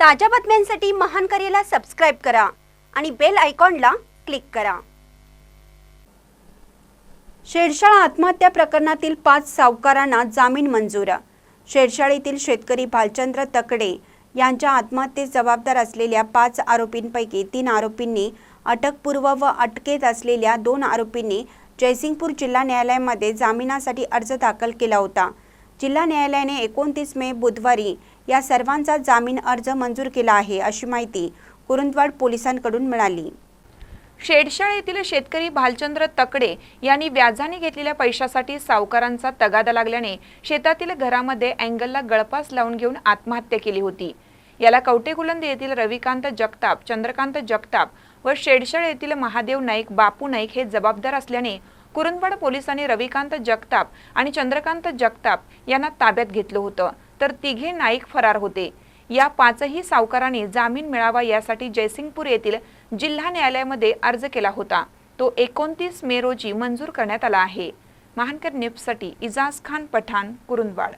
ताज्या बातम्यांसाठी महान करेला सबस्क्राईब करा आणि बेल आयकॉनला क्लिक करा. शेरशाळा आत्महत्या प्रकरणातील पाच सावकारांना जामीन मंजूर. शेरशाळेतील शेतकरी भालचंद्र तकडे यांच्या आत्महत्येस जबाबदार असलेल्या पाच आरोपींपैकी तीन आरोपींनी अटकपूर्व व अटकेत असलेल्या दोन आरोपींनी जयसिंगपूर जिल्हा न्यायालयामध्ये जामिनासाठी अर्ज दाखल केला होता. जिल्हा न्यायालयाने एकोणतीस मे बुधवारी या सर्वांचा जामीन अर्ज मंजूर केला आहे अशी माहिती कुरुंदवाड पोलिसांकडून मिळाली. शेडशाळ येथील शेतकरी भालचंद्र तकडे यांनी व्याजाने घेतलेल्या पैशासाठी सावकारांचा तगादा लागल्याने शेतातील घरामध्ये अँगलला गळपास लावून घेऊन आत्महत्या केली होती. याला कवटेकुलंद येथील रविकांत जगताप चंद्रकांत जगताप व शेडशाळ येथील महादेव नाईक बापू नाईक हे जबाबदार असल्याने कुरुंदवाड पोलिसांनी रविकांत जगताप आणि चंद्रकांत जगताप यांना ताब्यात घेतलं होतं. तर तिघे नाईक फरार होते. या पाचही सावकारांनी जामीन मिळावा यासाठी जयसिंगपूर येथील जिल्हा न्यायालयामध्ये अर्ज केला होता. तो एकोणतीस मे रोजी मंजूर करण्यात आला आहे. महानकर न्यूजसाठी इजाज खान पठाण कुरुंदवाड.